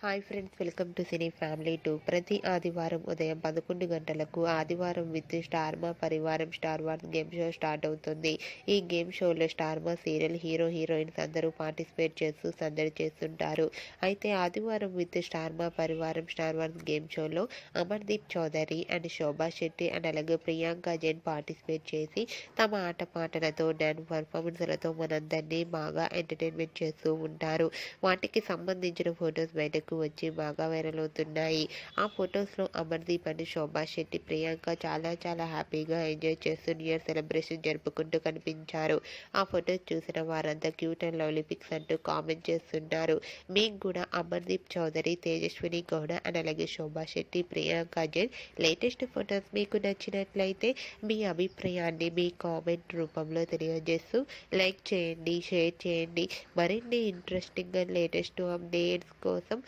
Hi friends welcome to cine family two. ప్రతి ఆదివారం ఉదయం పదకొండు గంటలకు ఆదివారం విత్ స్టార్మా పరివారం star wars game show start అవుతుంది. ఈ గేమ్ షోలో స్టార్మా సీరియల్ హీరో హీరోయిన్స్ అందరూ పార్టిసిపేట్ చేస్తూ సందడి చేస్తుంటారు. అయితే ఆదివారం విత్ స్టార్మా పరివారం స్టార్ వార్స్ గేమ్ షోలో అమర్దీప్ చౌదరి అండ్ శోభా శెట్టి అండ్ అలాగే ప్రియాంక జైన్ పార్టిసిపేట్ చేసి తమ ఆటపాటలతో డాన్స్ పర్ఫార్మెన్స్లతో మనందరినీ బాగా ఎంటర్టైన్మెంట్ చేస్తూ ఉంటారు. వాటికి సంబంధించిన ఫొటోస్ బయటకు వచ్చి బాగా వైరల్ అవుతున్నాయి. ఆ ఫొటోస్లో అమర్దీప్ అండ్ శోభా శెట్టి ప్రియాంక చాలా చాలా హ్యాపీగా ఎంజాయ్ చేస్తూ న్యూ ఇయర్ సెలబ్రేషన్ జరుపుకుంటూ కనిపించారు. ఆ ఫొటోస్ చూసిన వారంతా క్యూట్ అండ్ లవ్లీ పిక్స్ అంటూ కామెంట్ చేస్తున్నారు. మీకు కూడా అమర్దీప్ చౌదరి తేజస్విని గౌడ అండ్ అలాగే శోభా శెట్టి ప్రియాంక జైన్ లేటెస్ట్ ఫొటోస్ మీకు నచ్చినట్లయితే మీ అభిప్రాయాన్ని మీ కామెంట్ రూపంలో తెలియజేస్తూ లైక్ చేయండి షేర్ చేయండి. మరిన్ని ఇంట్రెస్టింగ్ అండ్ లేటెస్ట్ అప్డేట్స్ కోసం